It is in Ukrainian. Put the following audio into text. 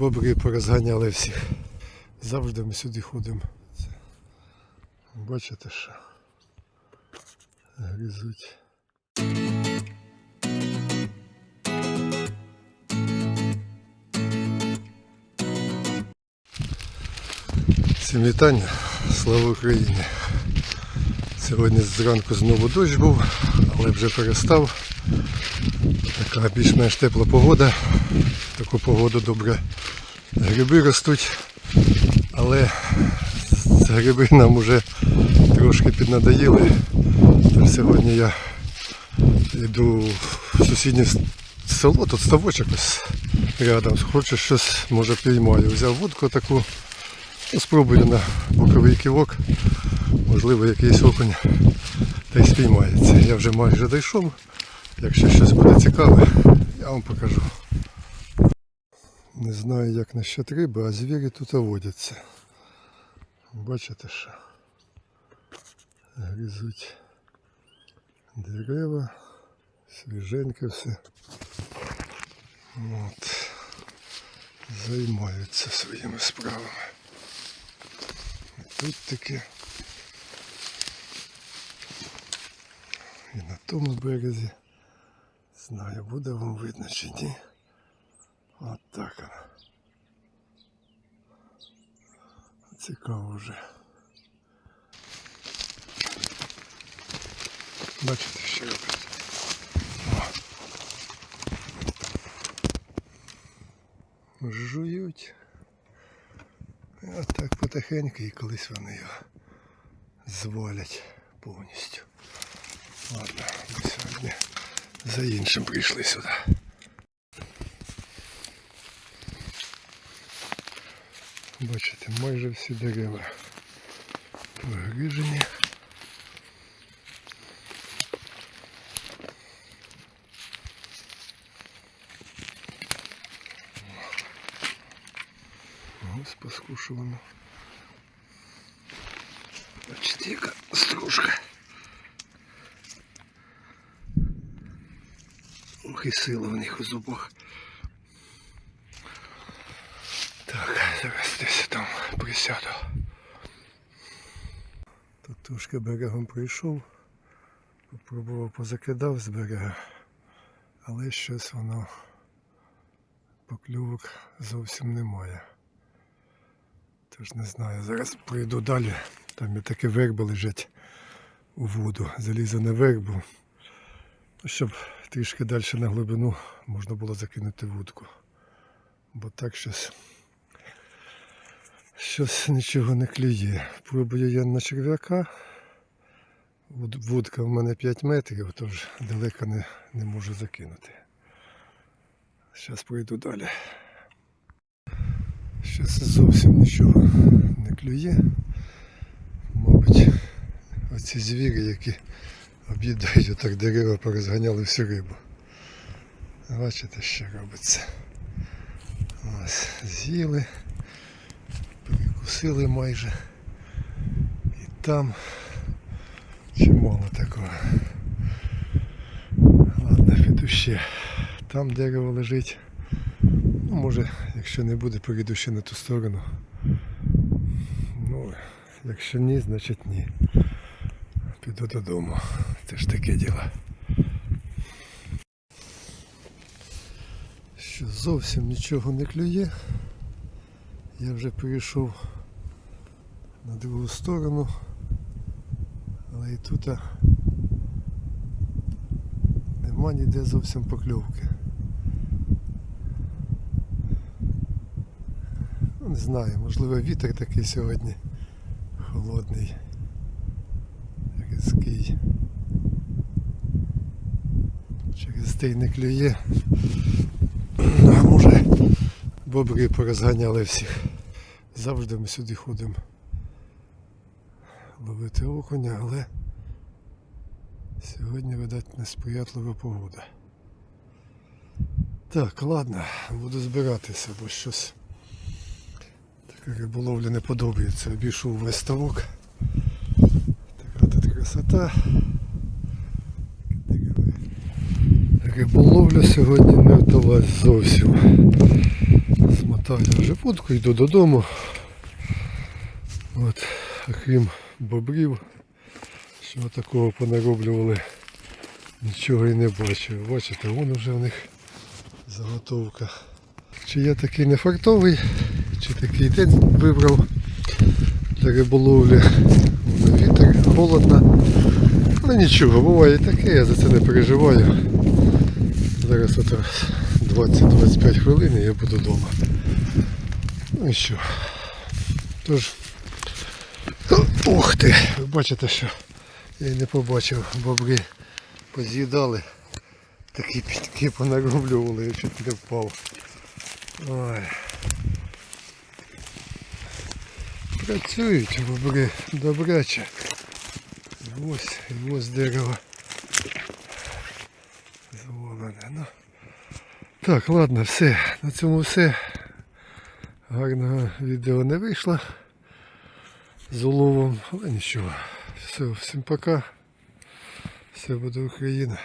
бобри порозганяли всіх. Завжди ми сюди ходимо. Бачите, що гризуть. Всім вітання, слава Україні! Сьогодні зранку знову дощ був, але вже перестав. Така більш-менш тепла погода. Таку погоду добре гриби ростуть, але гриби нам вже трошки піднадоїли. Тож сьогодні я йду в сусіднє село, тут ставочок ось рядом. Хочу щось, може піймаю. Взяв вудку таку, ну, спробую на боковий ківок. Можливо, якийсь окунь та й спіймається. Я вже майже дійшов. Якщо щось буде цікаве, я вам покажу. Не знаю, як насчет риби, а звірі тут водяться. Бачите, що гризуть дерева, свіженьке все. От. Займаються своїми справами. І тут таке. І на тому березі. Знаю, буде вам видно чи ні. От так воно. Цікаво вже. Бачите, що робить. Жують. От так потихеньку і колись вони його звалять повністю. Ладно, ми сьогодні за іншим прийшли сюди. Бачите, майже всі дерева погрижені. Ось поскушувано. Бачите, яка стружка. Ох і сила в них у зубах. Десь там присяду. Тут трошки берегом прийшов, попробував позакидав з берега, але щось воно поклювок зовсім немає. Тож не знаю, зараз прийду далі. Там і такі верби лежать у воду. Залізу на вербу. Ну, щоб трішки далі на глибину можна було закинути вудку. Бо так щось, щось нічого не клює. Пробую я на черв'яка. Вудка в мене 5 метрів, тож далеко не, не можу закинути. Зараз пройду далі. Щось зовсім нічого не клює. Мабуть, оці звірі, які об'їдають отак дерева, порозганяли всю рибу. Бачите, що робиться. Ось, з'їли, перекусили майже. І там чимало такого. Ладно, піду ще. Там дерево лежить. Ну, може, якщо не буде, поїду ще на ту сторону. Ну, якщо ні, значить ні. Піду додому. Це ж таке діло. Що зовсім нічого не клює. Я вже перейшов на другу сторону. Але і тут нема ніде зовсім покльовки. Ну, не знаю, можливо вітер такий сьогодні холодний, різкий. Через те й не клює. А може бобри порозганяли всіх. Завжди ми сюди ходимо ловити окуня, але сьогодні, видать, несприятлива погода. Так, ладно, буду збиратися, бо щось така риболовля не подобається. Обійшов весь ставок. Така тут красота. Риболовля сьогодні не вдалась зовсім. Смотав Ставлю вже будку, йду додому. От, а крім бобрів, що такого понароблювали, нічого і не бачив. Бачите, вон вже в них заготовка. Чи я такий не фартовий, чи такий день вибрав для риболовлі. Вітер, холодно. Ну нічого, буває і таке, я за це не переживаю. Зараз от 20-25 хвилин і я буду вдома. Ну і що. Тож. Ух ти! Ви бачите, що я не побачив, бобри поз'їдали. Такі підки понароблювали, я чуть не впав. Ой. Працюють бобри добряче. Ось, ось дерево. Зломане. Ну. Так, ладно, все. На цьому все. Гарного відео не вийшло з уловом, але нічого. Все, всім пока. Все буде Україна.